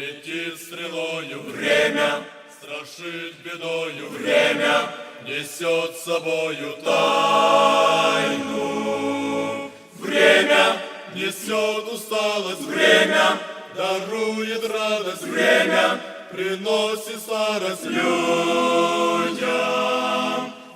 Летит стрелою время, страшит бедою время, несет собою тайну. Время несет усталость, время дарует радость, время приносит старость людям.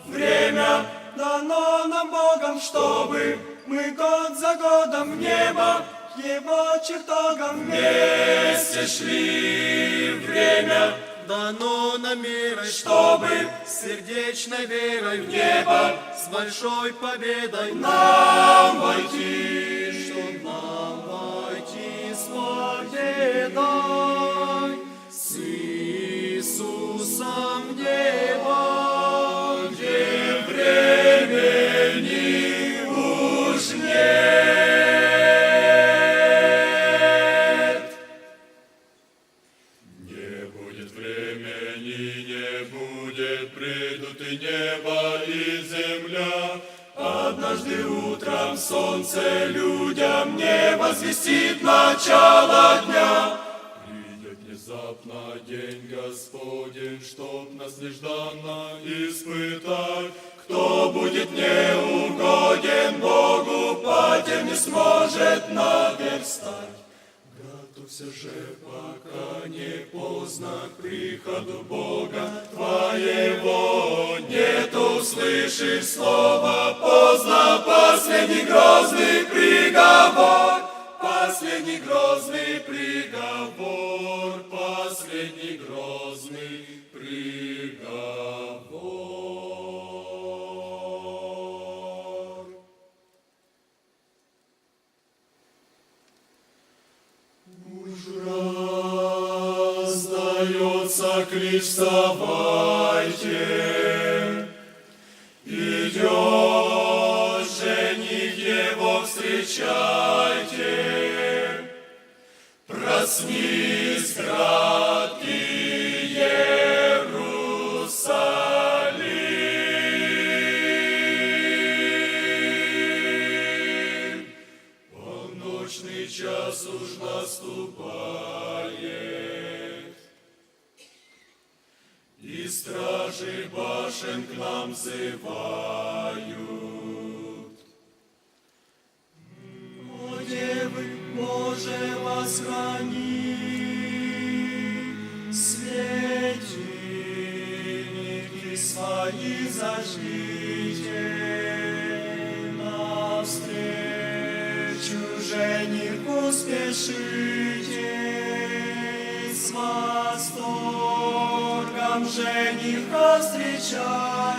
Время Дано нам Богом, чтобы мы год за годом в небо Его чертогам вместе шли время, Дано нам мирой, чтобы сердечной верой в небо с большой победой нам войти, времени, не будет, придут и небо, и земля. Однажды утром солнце людям не возвестит начало дня. Придет внезапно день Господень, чтоб нас нежданно испытать. Кто будет неугоден Богу, потерь не сможет наверстать. Готовься же, пока не поздно к приходу Бога твоего. Нет, услышишь слово поздно, последний грозный раздается клич «Вставайте!» Идет жених его встречайте. Проснись, град стражи башен к нам взывают. О, Девы, Боже, вас храни, светильники свои зажгите, навстречу жениху спешите, жениха встречайте.